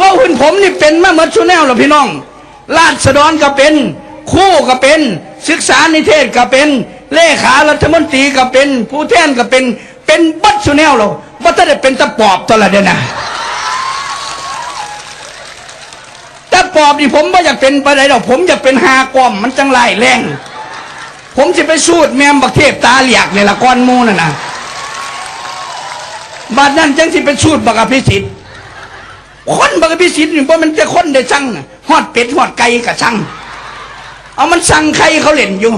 ว่าหุ่นผมนี่เป็นมาเมือชูแนลหรอพี่น้อง ราษฎรก็เป็น คู่ก็เป็น ศึกษานิเทศก็เป็น เลขารัฐมนตรีก็เป็น ผู้แทนก็เป็น เป็นบัตชูแนลหรอว่าถ้าได้เป็นตะปอบตัวละเดียนะต่ปอบนี่ผมไม่อยากเป็นไปไหนหรอกผมอยากเป็นหากอมมันจังไรแรงผมจะไปสูดแมมบักเทพตาเหลียกในละก้อนมูน่ะนะบัดนั้นจังสิเป็นสูดบักอภิสิทธิ์ คนบักพิสิทธิ์นี่เพราะมันจะคนได้สั่งน่ะฮอดเป็ดฮอดไก่กับสั่งเอามันสั่งไข่เขาเล่นอยู่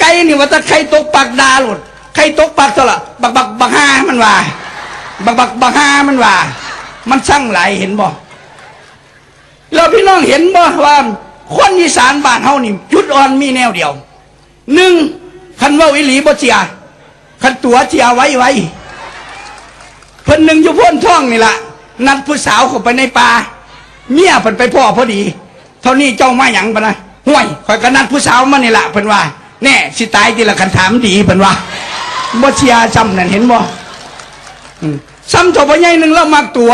ไก่นี่ว่าถ้าไข่ตกปากดาหลุดไข่ตกปากตละบักบักบักฮามันว่า บักบักบักฮามันว่า มันสั่งหลายเห็นบ่แล้วพี่น้องเห็นบ่ว่า คนอีสานบ้านเฮานี่จุดอ่อนมีแนวเดียวหนึ่งคันว่าอิหลีบ่เจียคันตัวเจียไว้ไว้เพิ่นหนึ่งอยู่พ้นท้องนี่แหละ นัดผู้สาวเข้าไปในป่าเมียเพิ่นไปพ่อพอดี เท่านี้เจ้ามาหยังปะนะห่วยข่อยก็นัดผู้สาวมานี่ละเพิ่นว่าแน่สิตายทีละคันถามดีเพิ่นว่าบ่เชียร์ซ้ำนั่นเห็นบ่ซ้ำเจ้าพ่อใหญ่หนึ่งแล้วมักตัว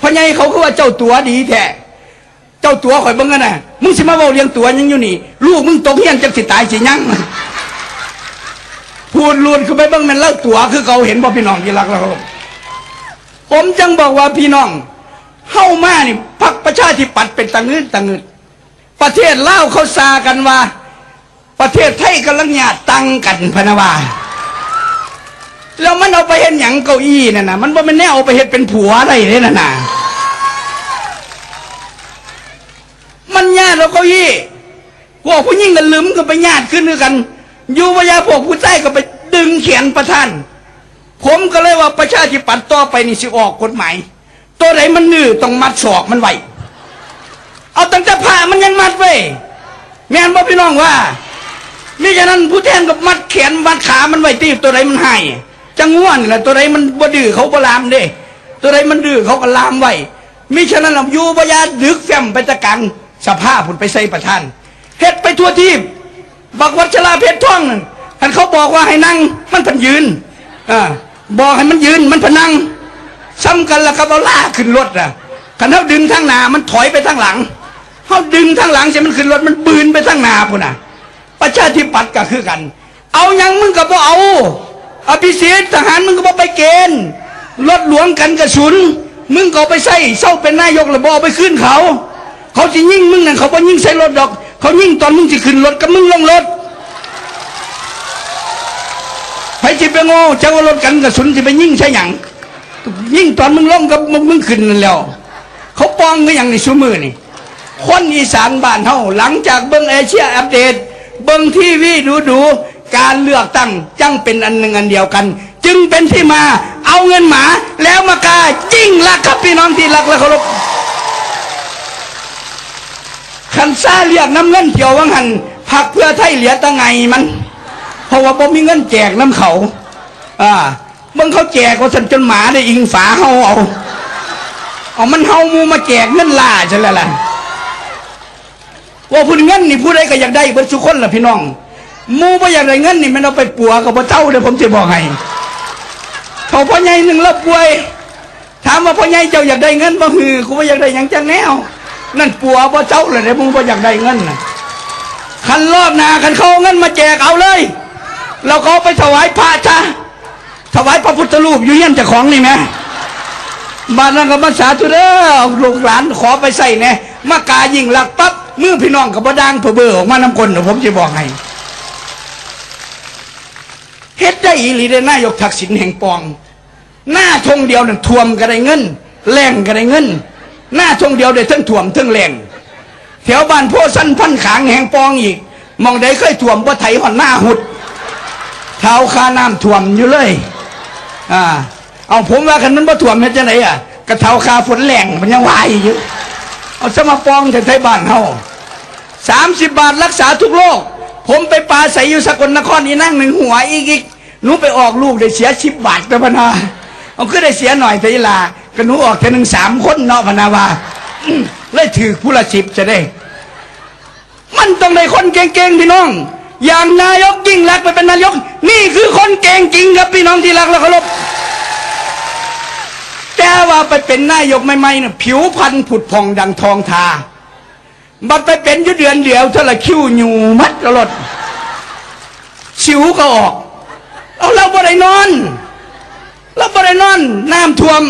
พ่อใหญ่เขาคือว่าเจ้าตัวดีแท้เจ้าตัวข่อยเบิ่งกันน่ะมึงสิมาเว้าเลี้ยงตัวยังอยู่นี่ลูกมึงตกเฮียนจักสิตายสิยังพูดลูดคือไปเบิ่งมันเล่าตัวคือเขาเห็นบ่พี่น้องที่รักแล้วครับ ผมจังบอกว่าพี่น้องเข้ามานี่พักประชาธิปัตย์เป็นตะงืดตะงืดประเทศเล่าเขาซากันว่า ประเทศไทยกำลังหยาดตังกันพนะว่าแล้วมันเอาไปเห็นหยังเก้าอี้นั่นนะมันว่ามันแน่เอาไปเห็นเป็นผัวอะไรเนี่ยนะนะมันญาติเราเก้าอี้พวกผู้หญิงกันลืมก็ไปญาติขึ้นด้วยกัน อยู่วายาพวกผู้ใต้ก็ไปดึงเขียนประท่าน ผมก็เลยว่าประชาธิปัตย์ต่อไปนี่สิออกกฎหมายตัวไหนมันหนือต้องมัดศอกมันไว้เอาตั้งแต่ผ่ามันยังมัดไว้แม่นบ่พี่น้องว่ามิฉะนั้นผู้แทนกับมัดแขนมัดขามันไว้ตีตัวไหนมันให้จังง่วนแหละตัวไหนมันบ่ดื้อเขาบ่ลามเด้ ตัวไหนมันดื้อเขาก็ลามไว้มิฉะนั้นเราอยู่บ่ยาดึกแฟมไปตะกังสภาพผลไปใส่ประทานเฮ็ดไปทั่วทีบบักวัชราเพชรท่องนั่นเขาบอกว่าให้นั่งมันพันยืน บอกให้มันยืนมันพนัง ซ้ำกันแล้วก็เอาล่ากขึ้นรถอะคันเขาดึงทางหน้ามันถอยไปทางหลังเขาดึงทางหลังใช่มันขึ้นรถมันบืนไปทางหน้าพุ่นน่ะ ประชาธิปัตย์ก็คือกัน เอายังมึงก็บ่เอาอภิสิทธิ์ทหารมึงก็บ่ไปเกณฑ์รถหลวงกันกระสุน มึงก็ไปใส่เศร้าเป็นนายกแล้วบ่เอไปขึ้นเขา เขาจะยิ่งมึงนั่นเขาบ่ยิ่งใส่รถดอก เขายิ่งตอนมึงจะขึ้นรถกับมึงลงรถ ไปจิไปโง่เจ้ารถกันกระสุนจะไปยิ่งใช่หยังยิ่งตอนมึงลงกับมึงมึงขึ้นนั่นแล้ว เขาปองก็อย่างในชูมือนี่คนอีสานบ้านเฮาหลังจากเบิ้งเอเชียอัปเดต เบิ้งทีวีดูดูๆการเลือกตั้งจังเป็นอันหนึ่งอันเดียวกัน จึงเป็นที่มาเอาเงินหมาแล้วมากายิ่งรักครับพี่น้องที่รักและเคารพคันซาเรียกน้ำเงินเขียววังหันพักเพื่อไทยเหลียตะไงมัน ราะว่าบ่มีเงินแจกน้ำเขาอ่าเบิ่งเขาแจกว่าสันจนหมาได้อิงฝาเฮาเอาเอามันเฮามูมาแจกเงินล่าฉันแล้วล่ะว่าพูดเงินนี่ผู้ใดก็อยากได้เบิดทุกคนล่ะพี่น้องมูบ่อยากได้เงินนี่มันเอาไปปัวกับบ่เจ้าเดี๋ยวผมจะบอกให้เขาพ่อใหญ่หนึ่งแล้วป่วยถามว่าพ่อใหญ่เจ้าอยากได้เงินบ่ฮือกูว่าอยากได้หยังจังแนว นั่นปัวบ่เจ้าเลยเดี๋ยวมึงบ่อยากได้เงินน่ะคันรอบหนาคันเขาเงินมาแจกเอาเลย เราก็เอาไปถวายพระจ้าถวายพระพุทธรูปอยู่เยี่ยมจ้าของนี่ไหมบ้านนั้นก็มาสาธุเด้อลูกหลานขอไปใส่แน่มากายิ่งหลักปั๊บมือพี่น้องกับบดังเผอเบอออกมาน้ำกลเดี๋ยวผมจะบอกให้เฮ็ดได้อีหลีได้นายกทักษิณแห่งปอง หน้าทงเดียวนั่นท่วมก็ได้เงินแรงก็ได้เงิน หน้าทงเดียวได้ทั้งท่วมทั้งแรงแถวบ้านโพสั้นพันขางแห่งปองอีกมองได้เคยถ่วมว่าไถหอนหน้าหุด เท้าคาน้ำถ่วมอยู่เลย อ่า เอาผมว่าคันนั้นว่าถ่วมเฮ็ดจังไหนอะกระเท้าคาฝนแหลงมันยังวายอยู่เอาสมาปองแต่ไทยบ้านเฮาสามสิบบาทรักษาทุกโรคผมไปปลาใสอยู่สกลนครนี่นั่งหนึ่งหัวอีกอีกหนูไปออกลูกได้เสียสิบบาทไปพนาเอาคือได้เสียหน่อยแต่ยลาก็หนูออกแค่หนึ่งสามคนเนาะพนาวาเลยถือผู้ละสิบจะได้ มันต้องได้คนเก่งๆพี่น้อง อย่างนายกยิ่งรักไปเป็นนายก นี่คือคนเก่งจริงครับพี่น้องที่รักและเคารพแต่ว่าไปเป็นนายกใหม่ๆเนี่ยผิวพรรณผุดผ่องดังทองทาบัดไปเป็นยุเดือนเดียวเท่าละคิ้วอยู่มัดตลอดสิวก็ออกเอาเราบ่ได้นอนเราบ่ได้นอนน้ำท่วม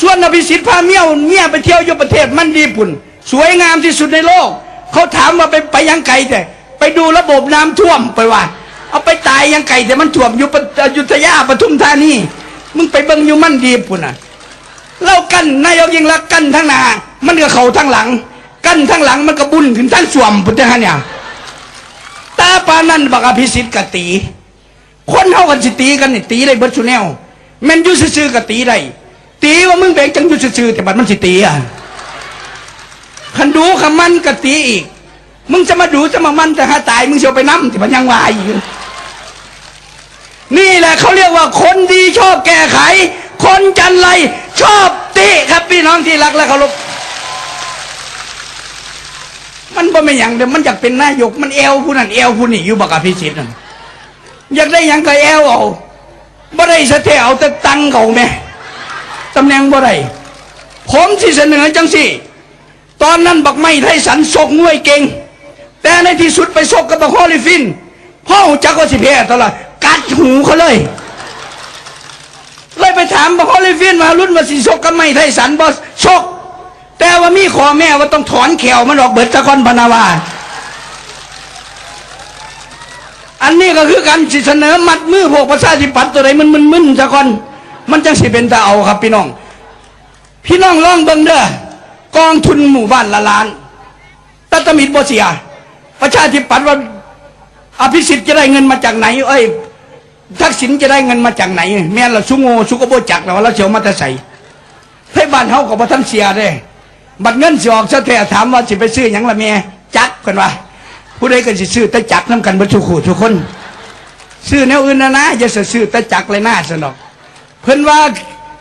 ส่วนอภิสิทธิ์พาเมียวเมียไปเที่ยวยู่ประเทศมันดีปุ่น สวยงามที่สุดในโลก เขาถามว่าไปไปยังไกลแต่ ไปดูระบบน้ำท่วมไปว่า เอาไปตายยังไกลแต่มันท่วมอยู่ปะอยุธยาปทุมธานีมึงไปเบิ่งอยู่มันดีปุ่นอะเรากันนายกยิงรักษณ์กันทั้งหน้ามันก็เขาทั้งหลัง กันทั้งหลังมันก็บุญขึ้นทั้งส่วมพุทธะเนี่ยตาปานันบักอภิสิทธิ์กตี คนเฮากันสิตีกันนี่ตีได้เบิดสุแนวแมนยูซื่อๆกตีได้ตีว่ามึงแบ่งจังยูซื่อแต่บัดมันสิตีอะคันดูคำมันกตีอีก มึงจะมาดูจะมามันแต่หาตายมึงเสียวไปน้ำที่มันยังวายอยู่นี่แหละเขาเรียกว่าคนดีชอบแก้ไข คนจันไรชอบติครับพี่น้องที่รักและเคารพมันบ่ไม่นหยังเด้อมันอยากเป็นนายกมันเอวผู้นั้นเอวผู้นี้อยู่บักอภิสิทธิ์นั่นอยากได้ยังก็เอวเอาบ่ได้สะเทเอาแต่ตังค์เขาแม่ตำแหน่งบ่ได้ผมสิเสนอจังสิตอนนั้นบักไม่ไทยสันศกงวยเก่ง แต่ในที่สุดไปศกกับบักฮอลิฟินพ่อหูจักก็สิแพ้ตลอดกัดหูเขาเลย เลยไปถามบักฮอลิฟินมารุ่นมาสิศกกับไม่ไทยสันบอศกแต่ว่ามีขอแม่ว่าต้องถอนแขวมันออกเบิดตะกอนพนาวาอันนี้ก็คือการสิเสนอมัดมือพวกประชาธิปัตย์ตัวใดมันมึนมึนๆตะกอนมันจังสิเป็นตาเอาครับพี่น้อง พี่น้องลองเบิ่งเด้อกองทุนหมู่บ้านละล้านตัตมิตรบ่เสีย ประชาธิปัตย์ว่าอภิสิทธิ์จะได้เงินมาจากไหน เอ้ยทักษิณจะได้เงินมาจากไหน แม่นละสุโงสุกโบจักแล้วว่าเราเสียวมาแต่ใส่ให้บ้านเฮากับพระท่านเสียเด้บัดเงินสิออกซะแต่ถามว่าสิไปซื้อหยังละเมียจักกันว่าผู้ใดก็สิซื้อแต่จักน้ำกันเบ่ทุกคู่ทุกคน ซื้อแนวอื่นนะนะอย่าซื้อแต่จักเลยหน้าสนอก เพิ่อนว่า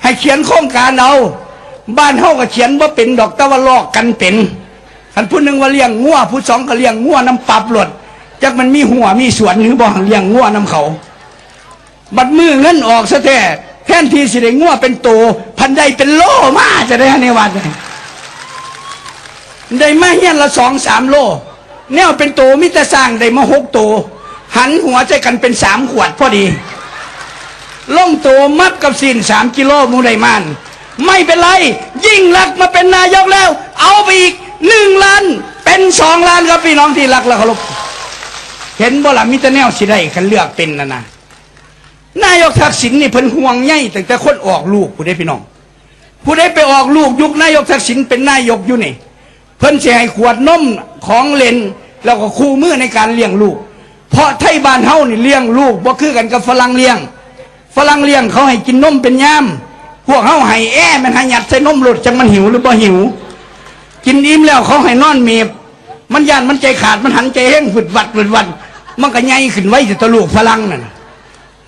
ให้เขียนโครงการเอาบ้านเฮาก็เขียนว่าเป็นดอกต่ว่าลอกกันเป็น คันผู้หนึ่งว่าเลี้ยงงัวผู้สองก็เลี้ยงงัวน้ำปรับหลดจักมันมีหัวมีสวนหรือบ่เลี้ยงงัวน้ำเขา บัดมือเงินออกซะแท้แทนที่สิได้งัวเป็นโต พันได้เป็นโลมาจะได้ในวันได้มาเฮียนละสองสามโลแนวเป็นโตมิตรสร้างได้มาหกโต หันหัวใจกันเป็นสามขวดพอดีล่องโตมัดกับสินสามกิโลมูได้มัน ไม่เป็นไร ยิ่งรักมาเป็นนายกแล้ว เอาไปอีก หนึ่งล้านเป็นสองล้านครับพี่น้องที่รักและเคารพเห็นบ่ล่ะมิตรแนวสิได้คันเลือกเป็นนะนะนายกทักษิณนี่เพิ่นห่วงใยตั้งแต่คนออกลูกผู้ใดพี่น้อง ผู้ใดไปออกลูกยุคนายกทักษิณเป็นนายกอยู่นี่ เพิ่นสิให้ขวดนมของเลนแล้วก็คู่มือในการเลี้ยงลูก เพราะไทยบ้านเฮานี่เลี้ยงลูกบ่คือกันกับฝรั่งเลี้ยง ฝรั่งเลี้ยงเขาให้กินนมเป็นยามพวกเฮาให้แอ้มันให้ยัดใส่นมหลุดจังมันหิวหรือบ่หิว กินอิ่มแล้วเขาให้นอนเมีบมันย่านมันใจขาดมันหันใจแห้งฝุดวัดฝุดวัด มันก็ใหญ่ขึ้นไว้แต่ตะลูกฝรั่งนั่น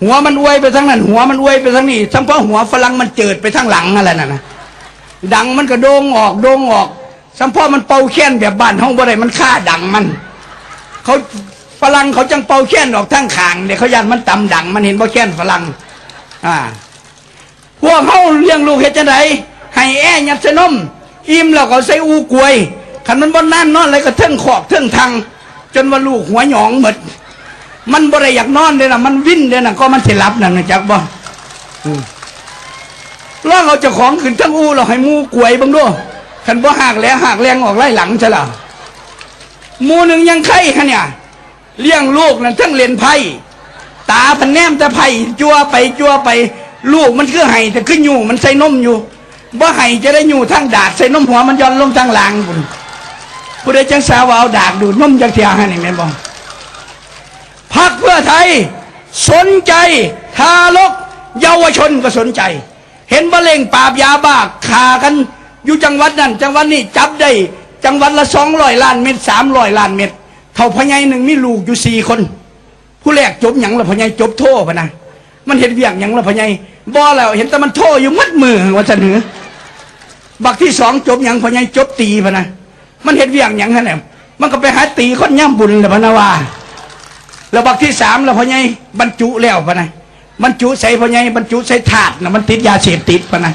หัวมันอวยไปทั้งนั้น หัวมันอวยไปทั้งนี้ทั้งเพราะหัวฝรั่งมันเจิดไปทั้งหลังอะไรนั่นนะดังมันก็โด่งออกโด่งออกสัมพ่อมันเป่าแค้นแบบบ้านห้องบ่ได้มันฆ่าดังมันเขาฝรั่งเขาจังเป่าแค้นออกทั้งขางเนี่ยเขายันมันต่ำดัง มันเห็นบ่แค้นฝรั่งอ่าพวกเขาเลี้ยงลูกเฮ็ดจังไดให้แอ้ยัดสนม อิ่มแล้วก็ใส่อูกลวยขันมันบ่นั่นนอนเลยก็เทิงขอกเทิงทางจนว่าลูกหัวหยองหมด มันบ่ได้อยากนอนเลยนะมันวิ่นเลยนะก็มันสิหลับนั่นนะจักบ่อืมลองเอาเจ้าของขึ้นทั้งอูเราให้มูกวยเบังดูคันบ่หักแล้วหักแรงออกไล่หลังใช่ล่ะหมูหนึ่งยังไข่ฮะเนี่ยเลี้ยงลูกนั่นทั้งเล่นไพ่ตาพันแนมแต่ไพ่จัวไปจัวไป ลูกมันคือไห้แต่คืออยู่มันใส่นมอยู่ บ่ไห้จะได้อยู่ทั้งดากใส่นมหัวมันย้อนลงทั้งหลังบุญผู้ใดจังสาวาเอาดากดูดนมจากเทียให้นี่แม่นบ่พักเพื่อไทย สนใจทารกเยาวชนก็สนใจ เห็นมะเร็งปราบยาบ้าขากันอยู่จังหวัดนั้นจังหวัดนี้จับได้ จังหวัดละสองร้อยล้านเม็ดสามร้อยล้านเม็ดเท่าพญายหนึ่งมีลูกอยู่สี่คน ผู้แรกจบหยังละพญายจบโทษพะนะมันเห็นเวียงหยังละพญายบ่แล้วเห็นแต่มันโทษอยู่มัดมือว่าจะเหนือ บักที่สองจบยังพญายจบตีพะนะมันเห็นเวียงยังฮะเนี่ยมันก็ไปหาตีคนย่ำบุญเลยพะนะว่าแล้วบักที่สามแล้วพอใหญ่บรรจุแล้วปะนะบรรจุใส่พอใหญ่บรรจุใส่ถาดนะมันติดยาเสพติดปะนะ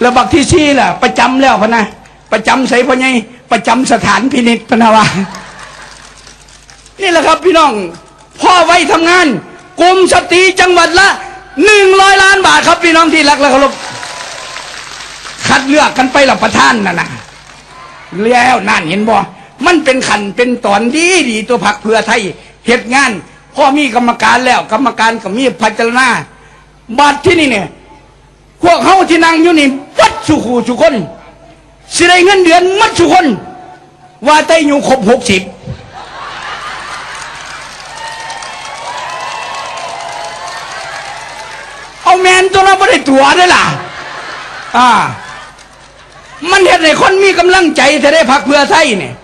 แล้วบักที่ซี่ล่ะ ประจำแล้วพะนะประจำใส่พ่อไงประจำสถานพินิจพะนะว่านี่แหละครับพี่น้องพ่อไว้ทำงานกรมสตรีจังหวัดละหนึ่งร้อยล้านบาทครับพี่น้องที่รักและเคารพ คัดเลือกกันไปหลับประท่านน่ะนะแล้วนั่นเห็นบ่ มันเป็นขันเป็นตอนดีดีตัวผักเพื่อไทยเหตุงานพ่อมีกรรมการแล้ว กรรมการก็มีพัฒนาบัดที่นี่เนี่ยพวกเขาที่นั่งอยู่นี่วัดสุขูสุคนสิได้เงินเดือนมัดสุคน ว่าแต่อยู่ครบหกสิบเอาแมนตัวเราไม่ได้ตัวได้ล่ะ อ่า มันเห็นในคนมีกำลังใจจะได้พักเพื่อไทยเนี่ย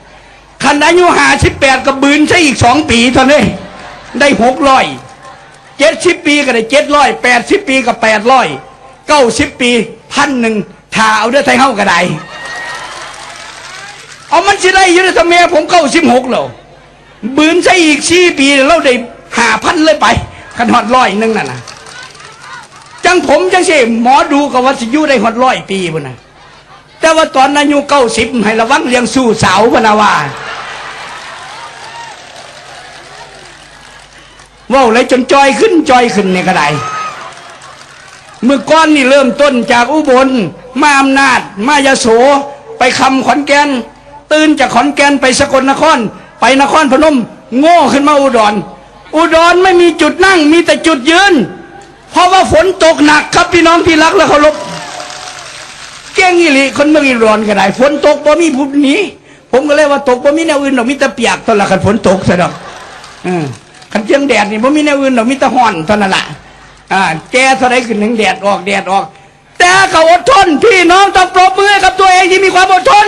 ขันอายุหาสิบแปดกับบืนใช้อีกสองปีเท่านี้ได้หกร้อยเจ็ดสิบปีก็ได้เจ็ดร้อยแปดสิบปีก็แปดร้อยเก้าสิบปีพันหนึ่งถ้าเอาเด้อไทยเฮาก็ได้เอามันสิได้อยืนทำไมผมเก้าสิบหกแล้วบืนใช้อีกสี่ปีเราได้หาพันเลยไปขันหอดร้อยหนึงนั่นนะจังผมจังเสิหมอดูกับว่าสิยูได้หอดร้อยปีบุนนะ แต่ว่าตอนอายุเก้าสิบให้ระวังเลี้ยงสู้สาวพนาว่าว่าเลยจนจอยขึ้นจอยขึ้นเนี่ยก็ได้เมื่อก้อนนี่เริ่มต้นจากอุบล มาอำนาจ มายโส ไปคำขอนแก่นตื่นจากขอนแก่นไปสกลนคร ไปนครพนม โง่ขึ้นมาอุดร อุดรไม่มีจุดนั่งมีแต่จุดยืน เพราะว่าฝนตกหนักครับพี่น้องที่รักและเคารพ ก่งอีหลีคนเมืองอุดรก็ได้ฝนตกบ่มีผู้หนีผมก็เลยว่าตกบ่มีแนวอื่นหรอกมีแต่เปียกตอนละคันฝนตกซะดอกเออคันเจียงแดดนี่บ่มีแนวอื่นหรอกมีแต่ห้อนเท่านั้นละอ่าแกเท่าไรขึ้นถึงแดดออกแดดออก แต่ก็อดทนพี่น้องต้องปรบมือกับตัวเองที่มีความอดทน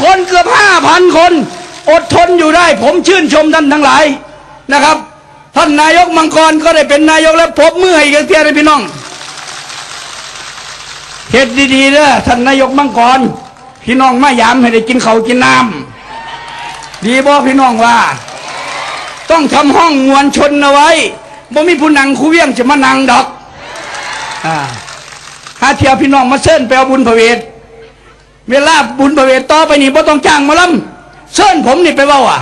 คนเกือบห้าพันคน อดทนอยู่ได้ ผมชื่นชมท่านทั้งหลายนะครับ ท่านนายกมังกรก็ได้เป็นนายกแล้วปรบมือให้กันเทียเลยพี่น้อง เฮ็ดดีๆเด้อท่านนายกมังกรพี่น้องมายามให้ได้กินเขากินน้ำดีบ่พี่น้องว่า ต้องทำห้องมวลชนเอาไว้บ่มีผู้นังคูเวียงจะมานังดอกอ่าหาเทียวพี่น้องมาเชิญไปเอาบุญพระเวทเวลาบุญพระเวทต่อไปนี่บ่ต้องจ้างมาลำเชิญผมนี่ไปเว้าอะ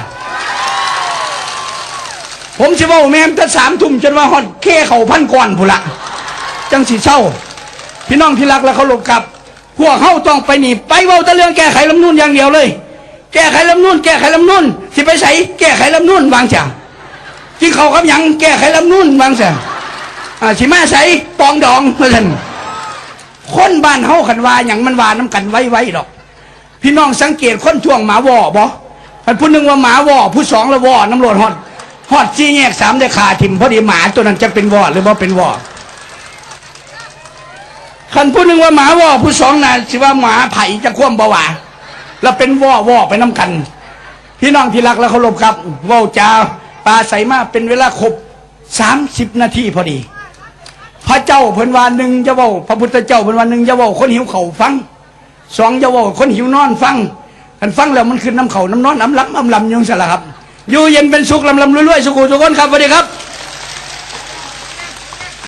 ผมสิเว้าแม่มแต่สามทุ่มจนว่าฮอดเคเข่าพันก่อนพุละจังสิเศร้า พี่น้องที่รักและเขาหลบกลับ พวกเขาต้องไปหนีไปเว้าแต่เรื่องแก้ไขลำนูนอย่างเดียวเลย แก้ไขลำนูนแก้ไขลำนูนสิไปใส่แก้ไขลำนูนวางจ้ะที่เขากับยังแก้ไขลำนุ่นบางเสียอ่าสิมาใส่ปองดองเพื่อนคนบ้านเฮาขันวาอย่างมันวาน้ำกันไว้ไว้ดอก พี่น้องสังเกตคนช่วงหมาว่อบ่มันผู้หนึ่งว่าหมาว่อผู้สองละวอน้ำรวจฮอดฮอดจี้แยกสามได้ขาทิมพอดีหมาตัวนั้นจะเป็นว่อหรือว่าเป็นว่อ คันผู้หนึ่งว่าหมาว่อผู้สองน่ะสิว่าหมาไผ่จะคว่ำบ่ว่าแล้วเป็นว่อว่อไปน้ำกัน พี่น้องที่รักและเคารพครับว่าวจาปลาใสมาเป็นเวลาครบสามสิบนาทีพอดี พระเจ้าเพิ่นวาหนึ่งจะว่าพระพุทธเจ้าเพิ่นวาหนึ่งจะว่าคนหิวเข่าฟังสองจะว่าคนหิวนอนฟังกันฟังแล้วมันขึ้นน้ำเข่าน้ำนอนน้ำลำน้ำลำยังสละครับ อยู่เย็นเป็นสุขลำลำรวยๆสุขุสุขคนครับสวัสดีครับ